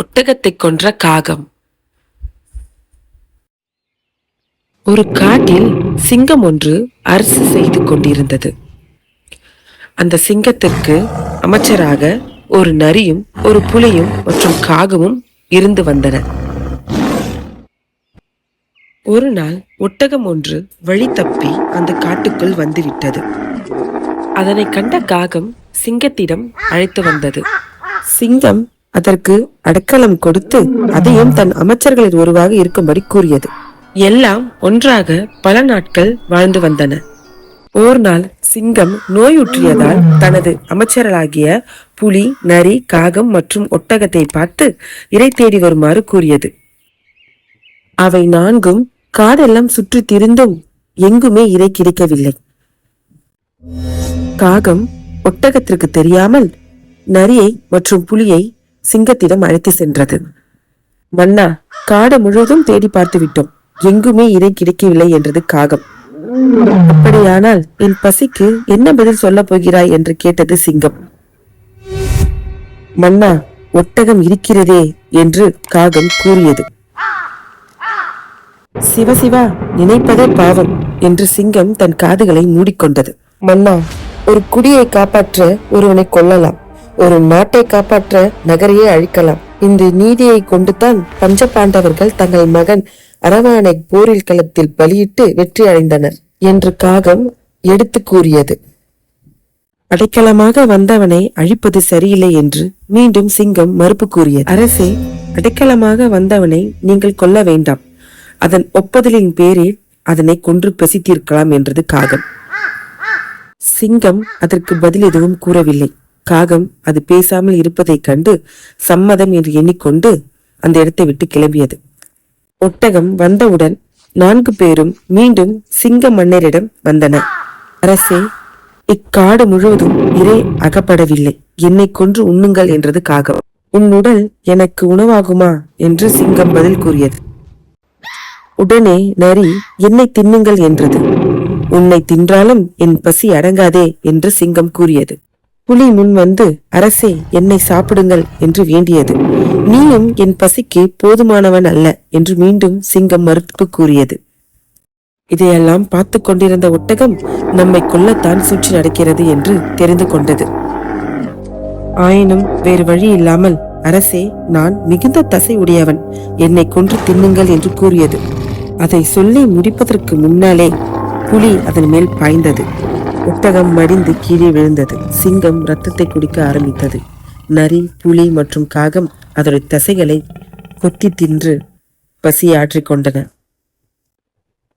ஒட்டகத்தை கொன்ற காகம். ஒரு காட்டில் சிங்கம் ஒன்று அரசு செய்து கொண்டிருந்தது. அந்த சிங்கத்திற்கு அமைச்சராக ஒரு நரியும் ஒரு புலியும் மற்றும் காகமும் இருந்து வந்தன. ஒரு நாள் ஒட்டகம் ஒன்று வழி தப்பி அந்த காட்டுக்குள் வந்துவிட்டது. அதனை கண்ட காகம் சிங்கத்திடம் அழைத்து வந்தது. சிங்கம் அதற்கு அடக்கலம் கொடுத்து அதையும் தன் அமைச்சர்களில் ஒருவாக இருக்கும்படி கூறியது. எல்லாம் ஒன்றாக பல நாட்கள் வாழ்ந்து வந்தன. ஓர் நாள் சிங்கம் நோயுற்றியதால் தனது அமைச்சர்களாகிய புலி நரி காகம் மற்றும் ஒட்டகத்தை பார்த்து இறை தேடி வருமாறு கூறியது. அவை நான்கும் காடெல்லாம் சுற்றி திரிந்தும் எங்குமே இறை கிடைக்கவில்லை. காகம் ஒட்டகத்திற்கு தெரியாமல் நரியை மற்றும் புலியை சிங்கத்திடம் அழைத்து சென்றது. மன்னா காடு முழுவதும் தேடி பார்த்து விட்டோம். எங்குமே இதை கிடைக்கவில்லை என்றது காகம். அப்படியானால் என் பசிக்கு என்ன பதில் சொல்லப் போகிறாய்? என்று கேட்டது சிங்கம். மன்னா ஒட்டகம் இருக்கிறதே என்று காகம் கூறியது. சிவசிவா நினைப்பதே பாவம் என்று சிங்கம் தன் காதுகளை மூடிக்கொண்டது. மன்னா ஒரு குடியை காப்பாற்ற ஒருவனை கொல்லலாம். ஒரு நாட்டை காப்பாற்ற நகரையே அழிக்கலாம். இந்த நீதியை கொண்டுதான் பஞ்ச பாண்டவர்கள் தங்கள் மகன் அரவானை போரில் களத்தில் பலியிட்டு வெற்றி அடைந்தனர் என்று காகம் எடுத்து கூறியது. அடைக்கலமாக வந்தவனை அழிப்பது சரியில்லை என்று மீண்டும் சிங்கம் மறுப்பு கூறியது. அரசே அடைக்கலமாக வந்தவனை நீங்கள் கொல்ல வேண்டாம். அதன் ஒப்புதலின் பேரில் அதனை கொன்று பசித்திருக்கலாம் என்றது காகம். சிங்கம் அதற்கு பதில் எதுவும் கூறவில்லை. காகம் அது பேசாமல் இருப்பதைக் கண்டு சம்மதம் என்று எண்ணிக்கொண்டு அந்த இடத்தை விட்டு கிளம்பியது. ஒட்டகம் வந்தவுடன் நான்கு பேரும் மீண்டும் சிங்க மன்னரிடம் வந்தனர். அரசே இக்காடு முழுவதும் இறை அகப்படவில்லை. என்னை கொன்று உண்ணுங்கள் என்றது காகம். உன் உடல் எனக்கு உணவாகுமா? என்று சிங்கம் பதில் கூறியது. உடனே நரி என்னை தின்னுங்கள் என்றது. உன்னை தின்றாலும் என் பசி அடங்காதே என்று சிங்கம் கூறியது. புலி முன் வந்து அரசே என்னை சாப்பிடுங்கள் என்று வேண்டியது. நீயும் என் பசிக்கு போதுமானவன் அல்ல என்று மீண்டும் சிங்கம் மறுப்பு கூறியது. இதையெல்லாம் பார்த்து கொண்டிருந்த ஒட்டகம் நம்மை கொல்லத்தான் சூழ்ச்சி நடக்கிறது என்று தெரிந்து கொண்டது. ஆயினும் வேறு வழி இல்லாமல் அரசே நான் மிகுந்த தசை உடையவன். என்னை கொன்று தின்னுங்கள் என்று கூறியது. அதை சொல்லி முடிப்பதற்கு முன்னாலே புலி அதன் மேல் பாய்ந்தது. ஒட்டகம் மடிந்து கீழே விழுந்தது. சிங்கம் ரத்தத்தை குடிக்க ஆரம்பித்தது. நரி புலி மற்றும் காகம் அதோட தசைகளை கொத்தி தின்று பசியாற்றிக் கொண்டன.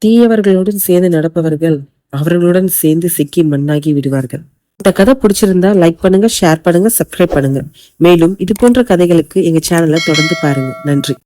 தீயவர்களுடன் சேர்ந்து நடப்பவர்கள் அவர்களுடன் சேர்ந்து சிக்கி மண்ணாகி விடுவார்கள். இந்த கதை பிடிச்சிருந்தா லைக் பண்ணுங்க ஷேர் பண்ணுங்க சப்ஸ்கிரைப் பண்ணுங்க. மேலும் இது போன்ற கதைகளுக்கு எங்க சேனலை தொடர்ந்து பாருங்க. நன்றி.